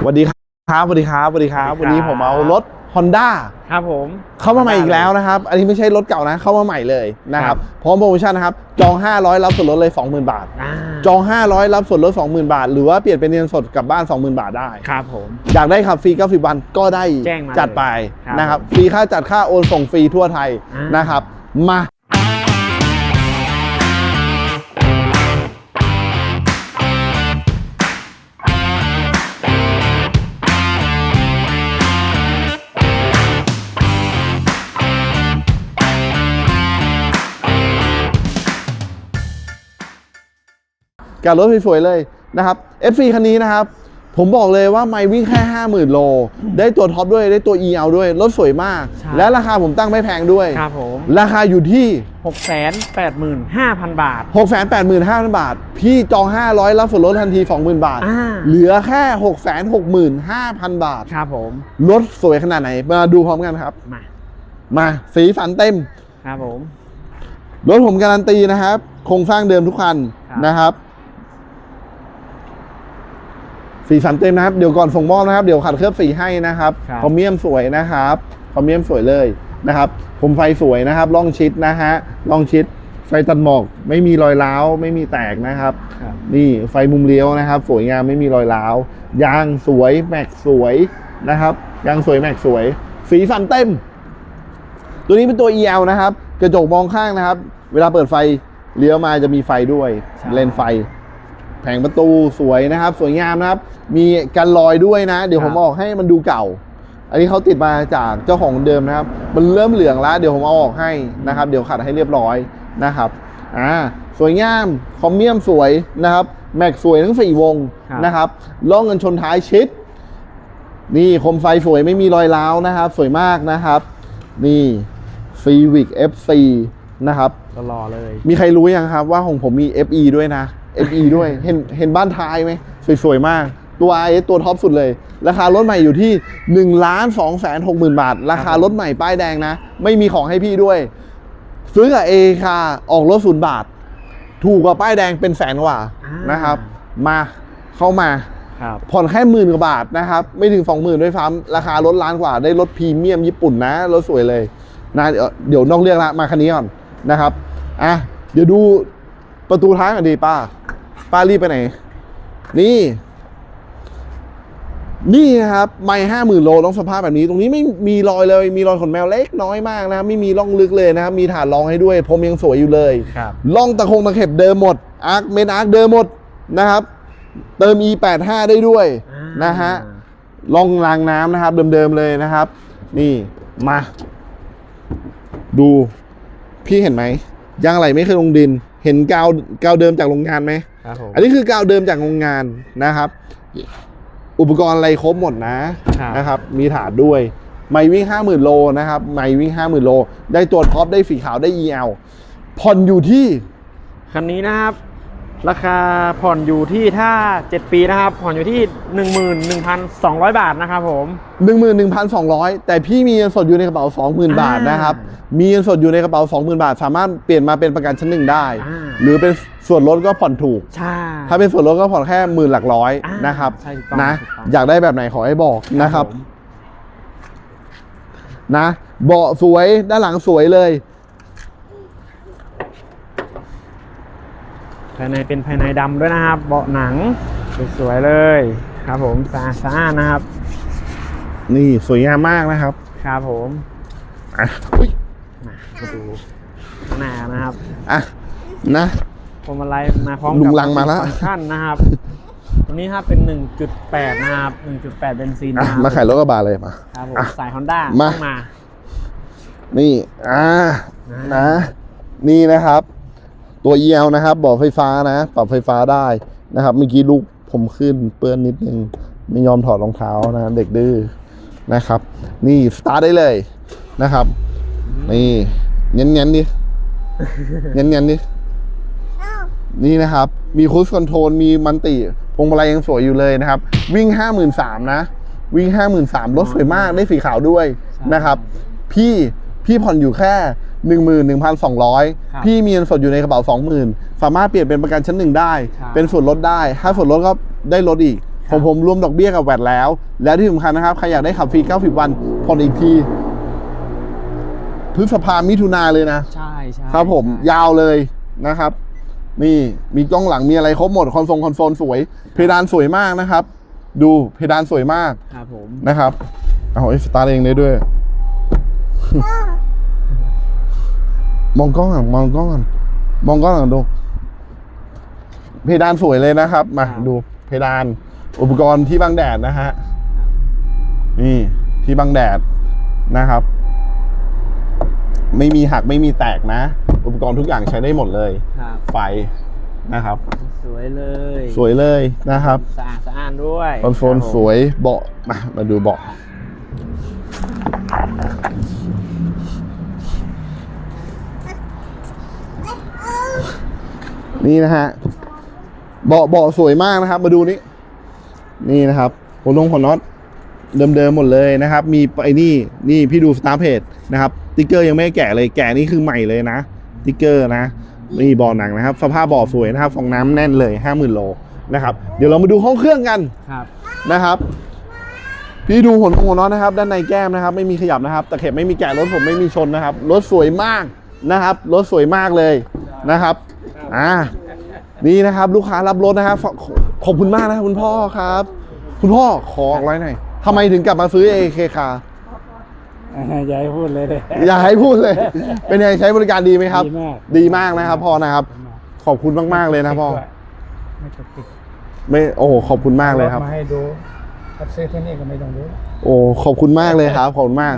สวัสดีครับสวัสดีครับสวัสดีครับสวัวันสดีครับนี้ผมเอารถ Honda ครับผม เข้ามาใหม่อีกแล้วนะครับ อันนี้ไม่ใช่รถเก่านะ เข้ามาใหม่เลยนะครับ พร้อมโปรโมชั่นนะครับ จอง 500 รับส่วนลดเลย 20,000 บาทอ่าจอง 500 รับส่วนลด 20,000 บาท หรือว่าเปลี่ยนเป็นเงินสดกลับบ้าน 20,000 บาทได้ ครับผม อยากได้ขับฟรี 90 วันก็ได้แจ้งมาจัดไปครับนะครับ ฟรีค่าจัดค่าโอนส่งฟรีทั่วไทยอ่านนะครับ มา กับรถสวยๆเลยนะครับ FC คันนี้นะครับ ผมบอกเลยว่าไม่วิ่งแค่ 50,000 โล ได้ตัวท็อปด้วยได้ตัว e เอาด้วย รถสวยมาก ใช่ และราคาผมตั้งไม่แพงด้วย ครับผมราคาอยู่ที่หกแสนแปดหมื่นห้าพันบาท 685,000 บาท พี่จอง 500 รับส่วนลดทันที 20,000 บาท อ่า เหลือแค่ 665,000 บาท ครับผมรถสวยขนาดไหน มาดูพร้อมกันครับ มามาสีสันเต็ม ครับผม รถผมการันตีนะครับ โครงสร้างเดิมทุกคันครับ นะครับ สีสันเต็มนะครับ เดี๋ยวก่อนส่งมอบนะครับ เดี๋ยวขัดเคลือบสีให้นะครับครับ คอมเมียมสวยนะครับคอมเมียมสวยเลยนะครับผมไฟสวยนะครับล่องชิดนะฮะล่องชิด ไฟตัดหมอกไม่มีรอยร้าว ไม่มีแตกนะครับ ครับ นี่ไฟมุมเลี้ยวนะครับ สวยงามไม่มีรอยร้าว ยางสวยแม็กสวยนะครับ ยางสวยแม็กสวย สีสันเต็ม ตัวนี้เป็นตัว EL นะครับ กระจกมองข้างนะครับ เวลาเปิดไฟเลี้ยวมาจะมีไฟด้วย ใช่ เลนไฟ แผงประตูสวยนะครับ สวยงามนะครับ มีกันรอยด้วยนะ เดี๋ยวผมออกให้มันดูเก่า อันนี้เขาติดมาจากเจ้าของเดิมนะครับ มันเริ่มเหลืองแล้ว เดี๋ยวผมเอาออกให้นะครับ เดี๋ยวขัดให้เรียบร้อยนะครับอ่าสวยงามคอมเมียมสวยนะครับ แม็กสวยทั้งสี่วงครับนะครับล่องเงินชนท้ายชิด นี่คมไฟสวยไม่มีรอยร้าวนะครับ สวยมากนะครับ นี่ Civic FC นะครับตลอเลย มีใครรู้ยังครับว่าของผมมี FE ด้วยนะ FE ด้วยเห็นเห็นบ้านท้ายไหมสวยๆมากตัว RS ตัวท็อปสุดเลย ราคารถใหม่อยู่ที่1ล้าน2แสน6หมื่นบาท ราคารถใหม่ป้ายแดงนะ ไม่มีของให้พี่ด้วย ซื้อกับเอคาออกรถศูนย์บาท ถูกกว่าป้ายแดงเป็นแสนกว่าอ่านนะครับ มาเข้ามาครับผ่อนแค่หมื่นกว่าบาทนะครับ ไม่ถึงสองหมื่นด้วยซ้ำราคารถล้านกว่าได้รถพรีเมียมญี่ปุ่นนะรถสวยเลยนะเดี๋ยวเดี๋ยวนอกเรื่องละมาคันนี้ก่อนนะครับอะเดี๋ยวดู ประตูท้ายก่อนดีป้า ป้ารีบไปไหน นี่ นี่ครับไม่ห้าหมื่นโลต้องสภาพแบบนี้ ตรงนี้ไม่มีรอยเลย มีรอยขนแมวเล็กน้อยมากนะครับไม่มีร่องลึกเลยนะครับ มีฐานรองให้ด้วยพรมยังสวยอยู่เลยครับล่องตะคงตะเข็บเดิมหมดอาร์คเมนอาร์คเดิมหมดนะครับ เติม E85 ได้ด้วยอ่านนะฮะล่องรางน้ำนะครับ เดิมๆเลยนะครับ นี่มา ดู พี่เห็นไหมยางไหลไม่เคยลงดิน เห็นกาวกาวเดิมจากโรงงานไหมครับผมอันนี้คือกาวเดิมจากโรงงานนะครับ อุปกรณ์อะไรครบหมดนะครับ นะครับ มีถาดด้วย ไม่วิ่ง50,000โลนะครับไม่วิ่ง50,000โล ได้ตัวท็อปได้สีขาวได้ EL ผ่อนอยู่ที่คันนี้นะครับ ราคาผ่อนอยู่ที่ถ้า 7 ปีนะครับ ผ่อนอยู่ที่ 11,200 บาทนะครับผม 11,200 แต่พี่มีเงินสดอยู่ในกระเป๋า 20,000 บาทนะครับ มีเงินสดอยู่ในกระเป๋า 20,000 บาท สามารถเปลี่ยนมาเป็นประกันชั้นหนึ่งได้อ่าหรือเป็นส่วนลดก็ผ่อนถูก ใช่ ถ้าเป็นส่วนลดก็ผ่อนแค่หมื่นหลักร้อยอ่านนะครับใช่ถูกต้องนะถูกต้องอยากได้แบบไหนขอให้บอกนะครับผมนะ เบาะสวยด้านหลังสวยเลย ภายในเป็นภายในดำด้วยนะครับ เบาะหนังสวยๆเลยครับผมสะอาดสะอาดนะครับ นี่สวยงามมากนะครับ ครับผมอะอุ๊ยมามาดูข้างหน้านะครับอะนะ พวงมาลัยมาพร้อมลุกังลังมาแล้วฟังก์ชันนะครับตัวนี้ครับเป็น 1.8 นะครับ 1.8เบนซินอะนะครับมาขายรถกระบะเลยมา ครับผมอะสาย Honda มาต้องมา นี่ อ่านะนะนี่นะครับ ตัว EL นะครับบอกไฟฟ้านะ ปรับไฟฟ้าได้นะครับเมื่อกี้ลูกผมขึ้นเปื้อนนิดนึง ไม่ยอมถอดรองเท้านะเด็กดื้อนะครับ นี่สตาร์ทได้เลยนะครับ นี่เงี้ยนเงี้ยนๆดิเงี้ยนเงี้ยนๆดินี่นะครับ มีคู i คอนโทรลมีมันติพวงมาลัยยังสวยอยู่เลยนะครับ วิ่ง 5 3 0 0 0นะ วิ่ง 5 3 0 0 0รถสวยมากได้สีขาวด้วยนะครับ พี่พี่ผ่อนอยู่แค่ 11,200 พี่มีเงินสดอยู่ในกระเป๋า 20,000 สามารถเปลี่ยนเป็นประกันชั้นหนึ่งได้ ครับ เป็นส่วนลดได้ ถ้าส่วนลดก็ได้ลดอีกของผมรวมดอกเบี้ยกับแวดแล้ว แล้วที่สำคัญนะครับ ใครอยากได้ขับฟรี 90 วันผ่อนอีกที พฤษภามิถุนาเลยนะ ใช่ใช่ครับผมใช่ ยาวเลยนะครับ นี่มีกล้องหลังมีอะไรครบหมดคอนโซลคอนโซลสวย เพดานสวยมากนะครับ ดูเพดานสวยมากครับผม นะครับเอาไอ้สตาร์ทเองได้ด้วย มองกล้องก่อนมองกล้องก่อนมองกล้องก่อนดู เพดานสวยเลยนะครับ มาดูเพดาน อุปกรณ์ที่บังแดดนะฮะ นี่ที่บังแดดนะครับ ไม่มีหักไม่มีแตกนะ อุปกรณ์ทุกอย่างใช้ได้หมดเลย ครับ ไฟนะครับ สวยเลยสวยเลยนะครับสะอาดสะอ้านด้วยคอนโซลครับผมสวยเบาะมามาดูเบาะ นี่นะฮะเบาะเบาะสวยมากนะครับ มาดูนี่นี่นะครับหัวนงหัวน็อตเดิมๆหมดเลยนะครับ มีไอ้นี่นี่พี่ดูสตาร์เพจนะครับติ๊กเกอร์ยังไม่ได้แกะเลยแกะนี่คือใหม่เลยนะติ๊กเกอร์นะนี่เบาะหนังนะครับ สภาพเบาะสวยนะครับฟองน้ำแน่นเลยห้าหมื่นโลนะครับ เดี๋ยวเรามาดูห้องเครื่องกันครับนะครับ พี่ดูหัวหัวน็อตนะครับ ด้านในแก้มนะครับ ไม่มีขยับนะครับตะเข็บไม่มีแกะรถผมไม่มีชนนะครับรถสวยมากนะครับรถสวยมากเลยนะครับ อ่านี่นะครับ ลูกค้ารับรถนะครับขอขอบคุณมากนะครับคุณพ่อครับ คุณพ่อขอออกไว้หน่อยทำไมถึงกลับมาซื้อ AK คาอย่าให้พูดเลยเลยอย่าให้พูดเลย เป็นยังไงใช้บริการดีไหมครับ ดีมากดีมากนะครับพ่อนะครับ ขอบคุณมากๆเลยนะพ่อไม่ต้องติดไม่โอ้โหขอบคุณมากเลยครับมาให้ดูถ้าซื้อที่นี่ก็ไม่ต้องดูโอ้ขอบคุณมากเลยครับขอบคุณมาก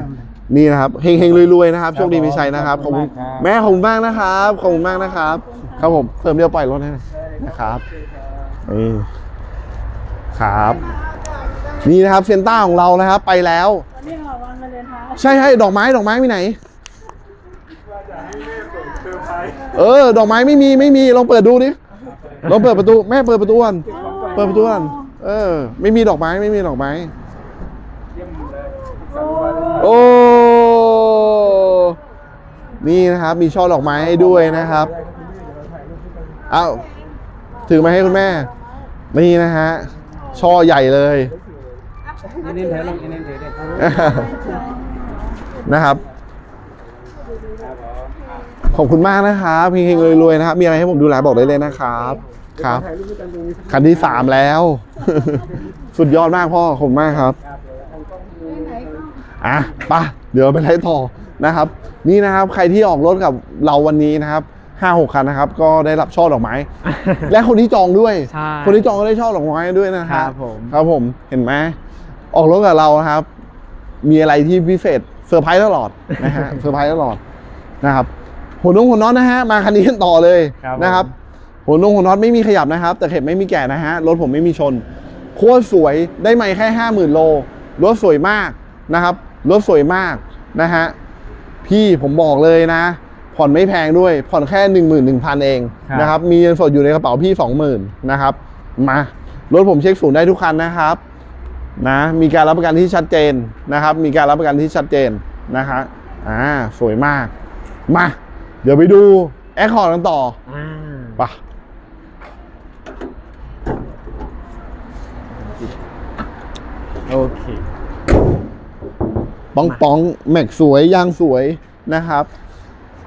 นี่นะครับเฮงเฮงๆรวยๆนะครับโชคดีมีชัยนะครับขอบคุณขอบคุณมากครับแม่ขอบคุณมากนะครับขอบคุณมากนะครับ ครับผมเพิ่มเดียวปล่อยรถให้หน่อยนะครับนี่ครับ นี่นะครับเซนต้าของเรานะครับ ไปแล้ววันนี้ค่ะวันวาเลนไทน์ใช่ใช่ดอกไม้ดอกไม้ไปไหนเออ ดอกไม้ไม่มีไม่มีลองเปิดดูดิลองเปิดประตู แม่เปิดประตูก่อนเปิดประตูก่อนเออ ไม่มีดอกไม้ไม่มีดอกไม้โอ้ นี่นะครับมีช่อดอกไม้ให้ด้วยนะครับเอาถือมาให้คุณแม่ นี่นะฮะช่อใหญ่เลยนะครับ ขอบคุณมากนะครับเฮงๆรวยๆนะครับ มีอะไรให้ผมดูแลบอกได้เลยนะครับ ครับ คันที่สามแล้ว สุดยอดมากพ่อขอบคุณมากครับ อะไปะเดี๋ยวไปไล่ต่อ นะครับ นี่นะครับใครที่ออกรถกับเราวันนี้นะครับห้าหกคันนะครับ ก็ได้รับช่อดอกไม้ และคนที่จองด้วย ใช่ คนที่จองก็ได้ช่อดอกไม้ด้วยนะคครัรับบผม ครับผมเห็นไหมออกรถกับเรานะครับ มีอะไรที่พิเศษเซอร์ไพรส์ตลอดนะฮะ เซอร์ไพรส์ตลอดนะครับหัวนุ่งหัวน็อตนะฮะมาคันนี้กันต่อเลยครับผม นะครับหัวนุ่งหัวน็อตไม่มีขยับนะครับ แต่เข็บไม่มีแกะนะฮะรถผมไม่มีชน โคตรสวยได้ไม่แค่ห้าหมื่นโลรถสวยมากนะครับรถสวยมากนะฮะ พี่ผมบอกเลยนะ ผ่อนไม่แพงด้วย ผ่อนแค่หนึ่งหมื่นหนึ่งพันเองครับนะครับ มีเงินสดอยู่ในกระเป๋าพี่สองหมื่นนะครับ มารถผมเช็คศูนย์ได้ทุกคันนะครับนะมีการรับประกันที่ชัดเจนนะครับ มีการรับประกันที่ชัดเจนนะฮะอ่าสวยมาก มา เดี๋ยวไปดูแอคคอร์ดกันต่ออ่าไปะโอเค ปองปองแม็กสวยยางสวยนะครับ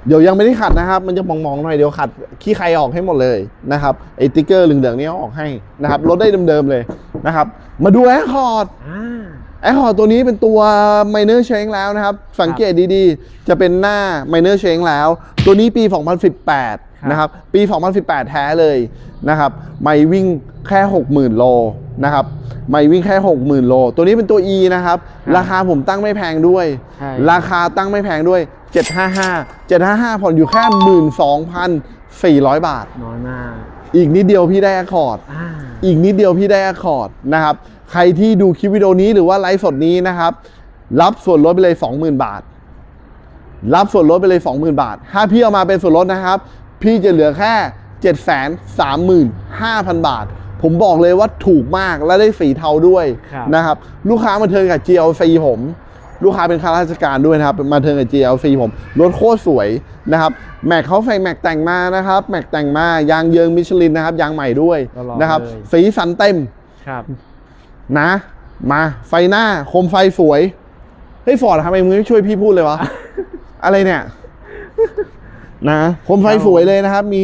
เดี๋ยวยังไม่ได้ขัดนะครับ มันจะมองๆหน่อยเดี๋ยวขัดขี้ใครออกให้หมดเลยนะครับไอ้ติ๊กเกอร์เหลืองๆนี้เอาออกให้นะครับรถได้เดิมๆเลยนะครับ มาดูแอคคอร์ดอ่าแอคคอร์ดตัวนี้เป็นตัว minor change แล้วนะครับ สังเกตดีๆ จะเป็นหน้า minor change แล้ว ตัวนี้ปี 2018 นะครับ ปี 2018 แท้เลยนะครับ ไม่วิ่งแค่ 60,000 โล นะครับไม่วิ่งแค่ 60,000 โล ตัวนี้เป็นตัว E นะครับ ราคาผมตั้งไม่แพงด้วย ใช่ ราคาตั้งไม่แพงด้วย 755 755 ผ่อนอยู่แค่ 12,400 บาท น้อยมากอีกนิดเดียวพี่ได้แอคคอร์ด อ่า อีกนิดเดียวพี่ได้อะคอร์ดนะครับ ใครที่ดูคลิปวิดีโอนี้หรือว่าไลฟ์สดนี้นะครับ รับส่วนลดไปเลย 20,000 บาท รับส่วนลดไปเลย 20,000 บาท ถ้าพี่เอามาเป็นส่วนลดนะครับ พี่จะเหลือแค่ 735,000 บาท ผมบอกเลยว่าถูกมากและได้สีเทาด้วยครับนะครับ ลูกค้ามาเทิร์นกับ GLC ผม ลูกค้าเป็นข้าราชการด้วยนะครับ มาเทิร์นกับ GLC ผมรถโคตรสวยนะครับแม็กเขาใส่แม็กแต่งมานะครับแม็กแต่งมายางเยิงมิชลินนะครับยางใหม่ด้วยหล่อๆนะครับ เลย สีสันเต็ม ครับนะ มาไฟหน้าโคมไฟสวยเฮ้ยฟอร์ดทำไมมึงไม่ช่วยพี่พูดเลยวะ อะไรเนี่ย นะโคมไฟสวยเลยนะครับ มี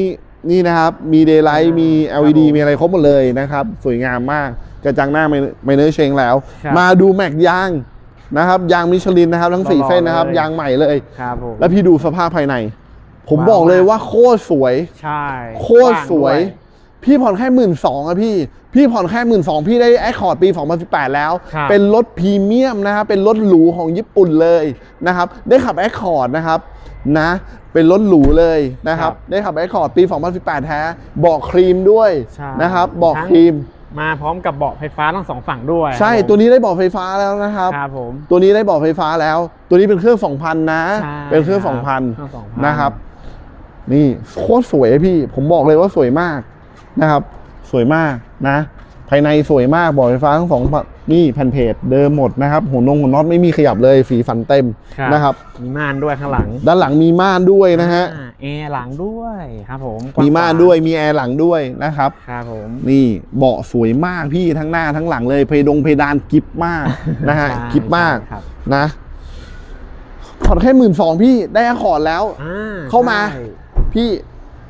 นี่นะครับ มีเดย์ไลท์มี LED มีอะไรครบหมดเลยนะครับ สวยงามมากกระจังหน้าไม่เนอร์เชงแล้ว ครับมาดูแม็กยางนะครับยางมิชลินนะครับ ทั้งสี่หล่อๆเส้นนะครับ เลย ยางใหม่เลย ครับผม แล้วพี่ดูสภาพภายใน ผมว้าวบอกเลยมาก ว่าโคตรสวย ใช่โคตรสวยพี่ผ่อนแค่หมื่นสองอะพี่ พี่ผ่อนแค่หมื่นสองพี่ได้แอคคอร์ดปี 2018 แล้ว ครับ เป็นรถพรีเมียมนะครับ เป็นรถหรูของญี่ปุ่นเลยนะครับ ได้ขับแอคคอร์ดนะครับ นะ เป็นรถหรูเลยนะครับ ได้ขับแอคคอร์ดปี 2018แท้เบอกครีมด้วยใช่นะครับเบอกทั้งครีมมาพร้อมกับเบาะไฟฟ้าทั้งสองฝั่งด้วย ใช่ครับผมตัวนี้ได้เบอกไฟฟ้าแล้วนะครับครับผมตัวนี้ได้เบอกไฟฟ้าแล้ว ตัวนี้เป็นเครื่อง 2,000 นะใช่เป็นเครื่องครับเครื่อง2,000 2,000 นะครับ นี่โคตรสวยพี่ ผมบอกเลยว่าสวยมากนะครับ สวยมากนะ ภายในสวยมากบอกไฟฟ้าทั้งสองฝั่งนี่แผ่นเพจเดิมหมดนะครับหัวนงหัวน็อตไม่มีขยับเลยสีฟันเต็มนะครับ มีม่านด้วยข้างหลัง ด้านหลังมีม่านด้วยนะฮะอ่าแอร์หลังด้วยครับผมมีม่านด้วยมีแอร์หลังด้วยนะครับครับผมนี่เบาะสวยมากพี่ทั้งหน้าทั้งหลังเลยเพดงเพดานกิฟมากนะฮะใช่กิฟมากใช่ครับนะผ่อนแค่หมื่นสองพี่ได้อะคอร์ดแล้วอ่เข้ามาใช่พี่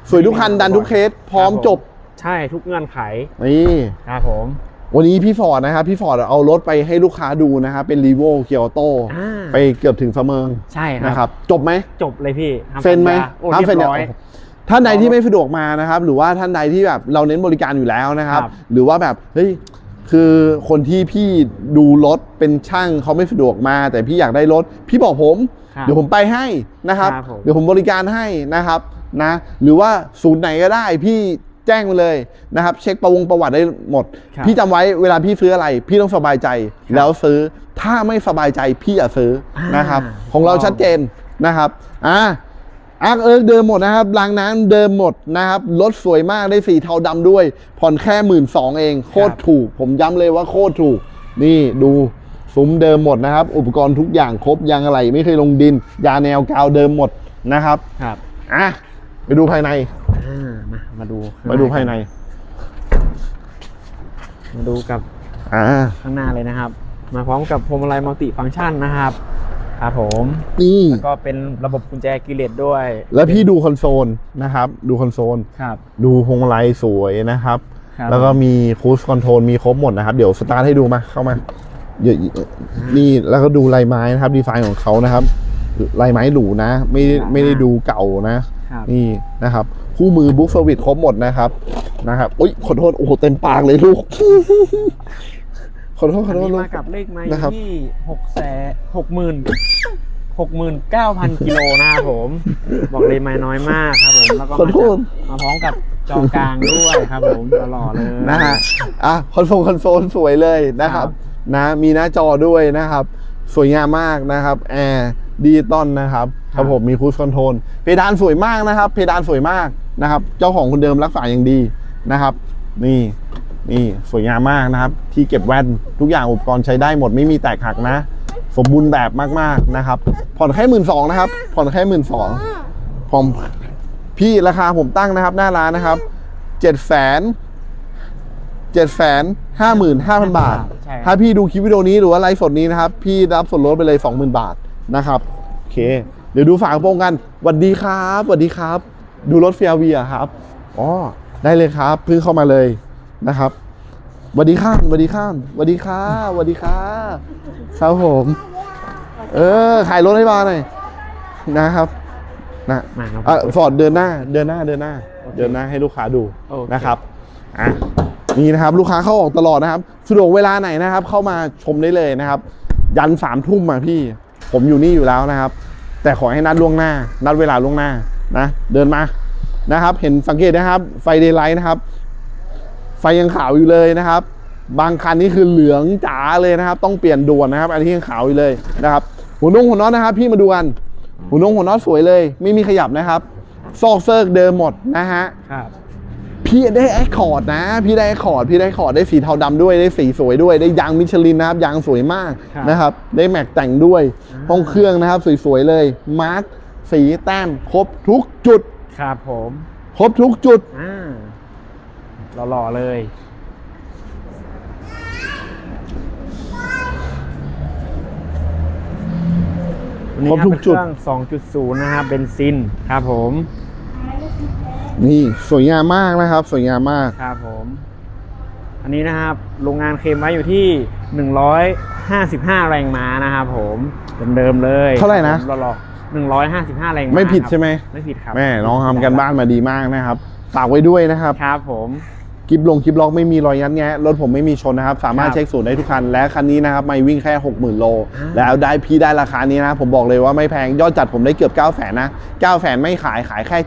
สวยทุกคันดันทุกเคสพร้อมครับผมจบ ใช่ทุกเงื่อนไขนี่ครับผม วันนี้พี่ฟอร์ดนะครับพี่ฟอร์ดเอารถไปให้ลูกค้าดูนะครับเป็นรีโวเกียวโตอ่าไปเกือบถึงเสมิงใช่คนะครัรับ จบไหมจบเลยพี่ทำเซ็นไหมสัญญาโอ้ทำเรีเซ็ยนบเนี่ยร้อยท่านใดที่ไม่สะดวกมานะครับ หรือว่าท่านใดที่แบบเราเน้นบริการอยู่แล้วนะครับครับ หรือว่าแบบเฮ้ยคือคนที่พี่ดูรถเป็นช่างเขาไม่สะดวกมา แต่พี่อยากได้รถ พี่บอกผมครับเดี๋ยวผมไปให้นะครับครับผมเดี๋ยวผมบริการให้นะครับนะ หรือว่าศูนย์ไหนก็ได้พี่ แจ้งมาเลยนะครับ เช็คประวงประวัติได้หมด ครับ พี่จำไว้เวลาพี่ซื้ออะไร พี่ต้องสบายใจครับแล้วซื้อถ้าไม่สบายใจพี่อย่าซื้ออานะครับ ของเราถูกต้องชัดเจนนะครับอ่าอาร์คเอิร์กเดิมหมดนะครับรางน้ำเดิมหมดนะครับรถสวยมากได้สีเทาดำด้วย ผ่อนแค่หมื่นสองเอง โคตรถูก ผมย้ำเลยว่าโคตรถูก นี่ดูซุ้มเดิมหมดนะครับ อุปกรณ์ทุกอย่างครบยางอะไรไม่เคยลงดิน ยาแนวกาวเดิมหมดนะครับ ครับ อะ ไปดูภายใน อ่ามามาดูข้งมาดูภายใน มาดูกับอ่า ข้างหน้าเลยนะครับ มาพร้อมกับพวงมาลัยมัลติฟังก์ชันนะครับครับผมนี่ แล้วก็เป็นระบบกุญแจกิเลสด้วยแล้วพี่ดูคอนโซลนะครับ ดูคอนโซล ครับ ดูพวงมาลัยสวยนะครับ ครับแล้วก็มีคูสคอนโทรลมีครบหมดนะครับ เดี๋ยวสตาร์ทให้ดูมาเข้ามาเยอะนี่แล้วก็ดูลายไม้นะครับ ดีไซน์ของเขานะครับลายไม้หรูนะ ไม่ได้ไม่ได้ดูเก่านะ ครับ นี่นะครับ คู่มือบุ๊กเซอร์วิสครบหมดนะครับนะครับอุ้ยขอโทษโอ้โหเต็มปากเลยลูกขอโทษขอัอนโทษนี้ลูก มากับเลขไม้นะครับ ที่หกแสนหกหมื่นหกหมื่นเก้าพันกิโลนะครับผม บอกเลยไม้น้อยมากครับผมแล้วก็ขอมาโทษ จากมาพร้อมกับจอกลางด้วยครับผมหล่อๆเลย นะฮะ อะคอนโซลคอนโซลสวยเลยนะครับครับ นะ มีหน้าจอด้วยนะครับ สวยงามมากนะครับ แอร์ ดิจิตอลนะครับครับผมมีคูสคอนโทรลเพดานสวยมากนะครับ เพดานสวยมากนะครับ เจ้าของคนเดิมรักษาอย่างดีนะครับ นี่นี่สวยงามมากนะครับ ที่เก็บแว่นทุกอย่างอุปกรณ์ใช้ได้หมดไม่มีแตกหักนะ สมบูรณ์แบบมากๆนะครับ ผ่อนแค่หมื่นสองนะครับ ผ่อนแค่หมื่นสองผมพี่ราคาผมตั้งนะครับ หน้าร้านนะครับเจ็ดแสนเจ็ดแสนห้าหมื่นห้าพันบาทใช่ถ้าพี่ดูคลิปวิดีโอนี้หรือว่าไลฟ์สดนี้นะครับ พี่รับส่วนลดไปเลยสองหมื่นบาท นะครับโอเค เดี๋ยวดูฝากระโปรงกันสวัสดีครับสวัสดีครับ ดูรถเฟียเวียครับอ๋อได้เลยครับเพิ่งเข้ามาเลยนะครับสวัสดีข้ามสวัสดีข้ามสวัสดีค่ะสวัสดีค่ะครับผม เออขายรถให้มาหน่อยนะครับนะมาครับ อะฟอร์ดเดินหน้าเดินหน้าเดินหน้า เดินหน้าให้ลูกค้าดูโอเค นะครับอะนี่นะครับลูกค้าเข้าออกตลอดนะครับสะดวกเวลาไหนนะครับ เข้ามาชมได้เลยนะครับ ยันสามทุ่มอะพี่ ผมอยู่นี่อยู่แล้วนะครับ แต่ขอให้นัดล่วงหน้า นัดเวลาล่วงหน้านะ เดินมานะครับ เห็นสังเกตนะครับ ไฟเดย์ไลท์นะครับ ไฟยังขาวอยู่เลยนะครับ บางคันนี่คือเหลืองจ๋าเลยนะครับ ต้องเปลี่ยนด่วนนะครับ อันที่ยังขาวอยู่เลยนะครับหัวนุ่งหัวน็อตนะครับ พี่มาดูกันหัวนุ่งหัวน็อตสวยเลย ไม่มีขยับนะครับ ซอกเซิร์กเดิมหมดนะฮะครับ พี่ได้แอคคอร์ดนะ พี่ได้แอคคอร์ดพี่ได้คอร์ดได้สีเทาดำด้วยได้สีสวยด้วย ได้ยางมิชลินนะครับยางสวยมากนะครับ ได้แม็กแต่งด้วยห้องเครื่องนะครับสวยๆเลยมาร์คสีแต้มครบทุกจุดครับผมครบทุกจุดหล่อๆเลย ครบทุกจุดศูนย์นะครับเบนซินครับผม นี่สวยงามมากนะครับ สวยงามมากครับผม อันนี้นะครับโรงงานเคลมไว้อยู่ที่ 155 แรงม้านะครับผมเดิมๆเลยเท่าไหร่นะหล่อๆ155แรงม้าไม่ผิดครับใช่ไหมไม่ผิดครับแม่น้องทำกันบ้านมาดีมากนะครับฝากไว้ด้วยนะครับครับผม คลิปลงคลิปล็อกไม่มีรอยยัดแงะรถผมไม่มีชนนะครับ สามารถครับเช็คศูนย์ได้ทุกคัน และคันนี้นะครับไม่วิ่งแค่ 60,000 โลอ่าแล้วได้พี่ได้ราคานี้นะ ผมบอกเลยว่าไม่แพง ยอดจัดผมได้เกือบ 9 0 0 0 0นนะ 9 0 0 0 0ไม่ขายขายแค่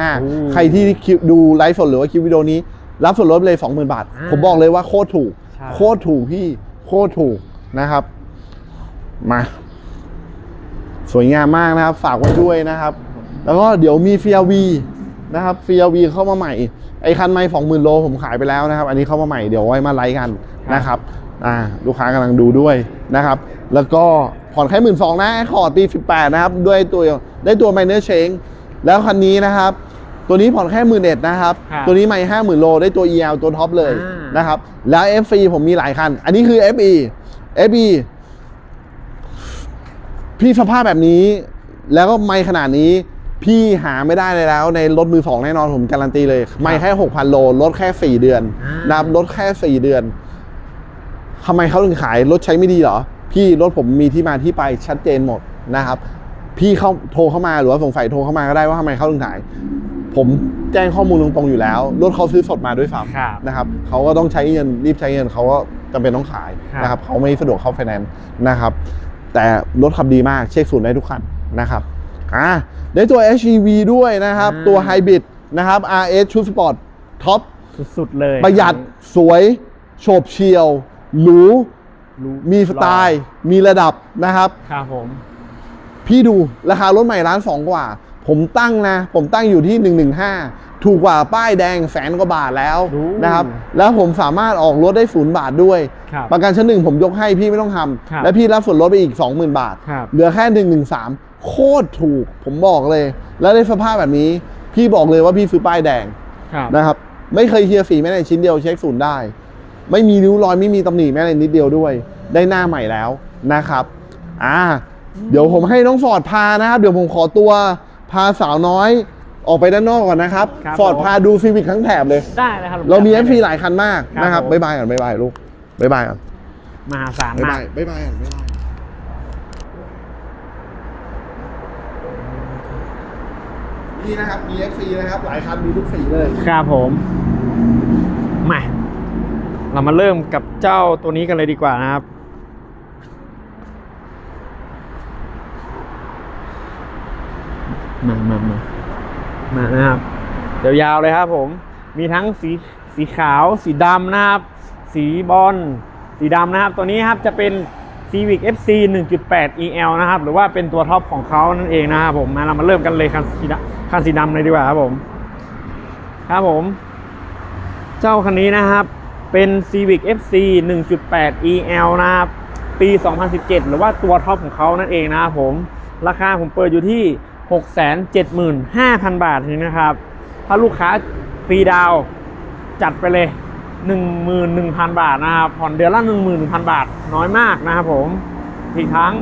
755 ใครที่คลิปดูไลฟ์สดหรือว่าคลิปวิดีโอนี้ รับส่วนลดไปเลย 20,000 บาทอ่าผมบอกเลยว่าโคตรถูกใช่โคตรถูกพี่โคตรถูกนะครับ มา สวยงามมากนะครับ ฝากไว้ด้วยนะครับ แล้วก็เดี๋ยวมีเฟียวี นะครับเฟียวีเข้ามาใหม่ ไอ้คันไม่สองหมื่นโลผมขายไปแล้วนะครับ อันนี้เข้ามาใหม่เดี๋ยวไว้มาไลฟ์กันนะครับอ่าลูกค้ากำลังดูด้วยนะครับ แล้วก็ผ่อนแค่หมื่นสองนะขอดปี18นะครับ ด้วยตัวได้ตัวไมเนอร์เชงแล้วคันนี้นะครับ ตัวนี้ผ่อนแค่หมื่นเอ็ดนะครับครับตัวนี้ไม่ห้าหมื่นโลได้ตัว EL ตัวท็อปเลยอ่านนะครับ แล้ว FC ผมมีหลายคัน อันนี้คือ FE FE พี่สภาพแบบนี้แล้วก็ไม่ขนาดนี้ พี่หาไม่ได้เลยแล้ว ในรถมือสองแน่นอนผมการันตีเลย ไม่แค่หกพันโลรถแค่สี่เดือนอ่านนะครับรถแค่สี่เดือนทำไมเขาถึงขายรถใช้ไม่ดีเหรอ พี่รถผมมีที่มาที่ไปชัดเจนหมดนะครับ พี่เข้าโทรเข้ามาหรือว่าสงสัยโทรเข้ามาก็ได้ว่าทำไมเขาถึงขาย ผมแจ้งข้อมูลตรงๆอยู่แล้ว รถเขาซื้อสดมาด้วยซ้ครับำนะครับเขาก็ต้องใช้เงินรีบใช้เงินเขาก็จำเป็นต้องขายครับนะครับเขาไม่สะดวกเข้าไฟแนนซ์นะครับ แต่รถขับดีมากเช็คศูนย์ได้ทุกคันนะครับ อ่าได้ตัว HEV ด้วยนะครับอ่าตัวไฮบริดนะครับ RS ชุดสปอร์ตท็อปสุดๆเลย ประหยัดสวยโฉบเฉียวหรูรู้มีสไตล์ มีระดับนะครับ ครับผม พี่ดูราคารถใหม่ร้านสองกว่า ผมตั้งนะ ผมตั้งอยู่ที่ 115 ถูกกว่าป้ายแดงแสนกว่าบาทแล้วดูนะครับ แล้วผมสามารถออกรถได้ศูนย์บาทด้วยครับประกันชั้นหนึ่งผมยกให้พี่ไม่ต้องทำครับและพี่รับส่วนลดไปอีก 20,000 บาทครับเหลือแค่ 113 โคตรถูก ผมบอกเลย แล้วในสภาพแบบนี้ พี่บอกเลยว่าพี่ซื้อป้ายแดงครับนะครับ ไม่เคยเคลียร์สีแม้แต่ชิ้นเดียวเช็คศูนย์ได้ ไม่มีริ้วรอยไม่มีตำหนิแม้แต่นิดเดียวด้วย ได้หน้าใหม่แล้วนะครับอ่าเดี๋ยวผมให้น้องฟอร์ดพานะครับ เดี๋ยวผมขอตัวพาสาวน้อยออกไปด้านนอกก่อนนะครับครับฟอร์ดผมพาดูซีวิกทั้งแถบเลย ได้นะครับ เรามีจัด FC หลายคันมากครับนะครับผมบ๊ายบายก่อนบ๊ายบายลูก บ๊ายบายก่อนมหาศาลบ๊ายมาบากยบ๊ายบายก่อนบ๊ายบาย นี่นะครับมี FC นะครับ หลายคันมีทุกสีเลยครับผมมาเรามาเริ่มกับเจ้าตัวนี้กันเลยดีกว่านะครับ มามามามานะครับเดี๋ยวยาวเลยครับผม มีทั้งสีสีขาว สีดำนะครับ สีบอลสีดำนะครับ ตัวนี้ครับจะเป็น Civic FC 1.8 EL นะครับ หรือว่าเป็นตัวท็อปของเขานั่นเองนะครับผมมาเรามาเริ่มกันเลยคันสีดำคันสีดำเลยดีกว่าครับผม ครับผม เจ้าคันนี้นะครับ เป็น Civic FC 1.8 EL นะครับ ปี 2017 หรือว่าตัวท็อปของเขานั่นเองนะครับผม ราคาผมเปิดอยู่ที่ 675,000 บาทเองนะครับ ถ้าลูกค้าฟรีดาวจัดไปเลย 11,000 บาทนะครับผ่อนเดือนละ 11,000 บาทน้อยมากนะครับผมอีกทั้ง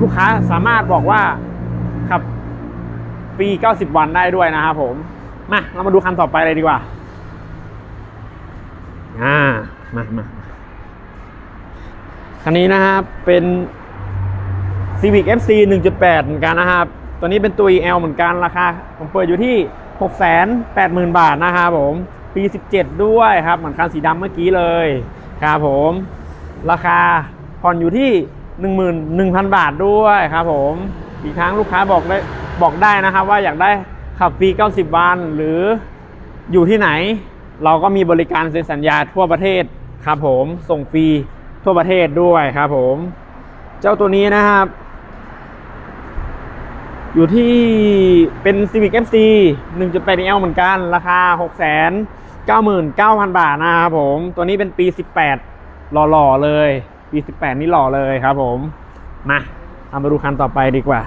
ลูกค้าสามารถบอกว่าขับฟรี 90 วันได้ด้วยนะครับผม มา เรามาดูคันต่อไปเลยดีกว่า อ่า มามาคันนี้นะครับเป็น Civic FC 1.8 เหมือนกันนะครับ ตัวนี้เป็นตัว EL เหมือนกันราคา ผมเปิดอยู่ที่ 680,000 บาทนะครับผม ปี 17 ด้วยครับ เหมือนคันสีดำเมื่อกี้เลยครับผม ราคาผ่อนอยู่ที่ 11,000 บาทด้วยครับผมอีกครั้งลูกค้าบอกได้บอกได้นะครับว่าอยากได้ขับฟรี 90 วัน หรืออยู่ที่ไหน เราก็มีบริการเซ็นสัญญาทั่วประเทศครับผมส่งฟรีทั่วประเทศด้วยครับผม เจ้าตัวนี้นะครับ อยู่ที่เป็น Civic FC 1.8 L เหมือนกัน ราคา 699,000 บาทนะครับผม ตัวนี้เป็นปี 18 หล่อๆเลย ปี 18 นี่หล่อเลยครับผม มาเอามาดูคันต่อไปดีกว่า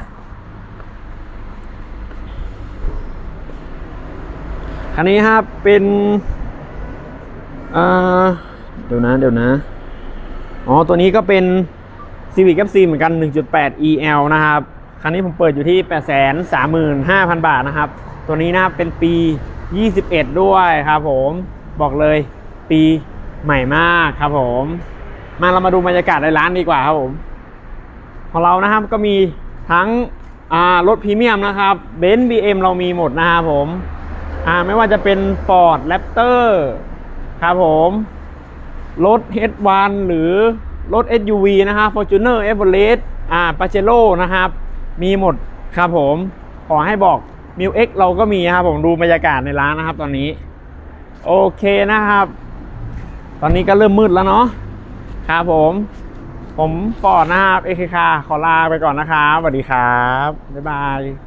คันนี้ครับเป็นเดี๋ยวนะ เดี๋ยวนะ อ๋อ ตัวนี้ก็เป็น Civic FC เหมือนกัน 1.8 EL นะครับ คันนี้ผมเปิดอยู่ที่ 8 3 5 0 0 0 บาทนะครับ ตัวนี้นะครับเป็นปี 21 ด้วยครับผมบอกเลยปีใหม่มากครับผม มาเรามาดูบรรยากาศในร้านดีกว่าครับผม ของเรานะครับก็มีทั้งรถพรีเมียมนะครับเบนซ์บีเอ็มเรามีหมดนะครับผมไม่ว่าจะเป็น Ford Raptor ครับผม รถ H1 หรือรถ SUV นะครับ Fortuner Everest อ่า Pajero นะครับ มีหมดครับผม ขอให้บอกมิวเอ็กเราก็มีครับผมดูบรรยากาศในร้านนะครับตอนนี้ โอเคนะครับ ตอนนี้ก็เริ่มมืดแล้วเนาะครับผม ผมปอดนะครับเอเคคาขอลาไปก่อนนะครับสวัสดีครับ บ๊ายบาย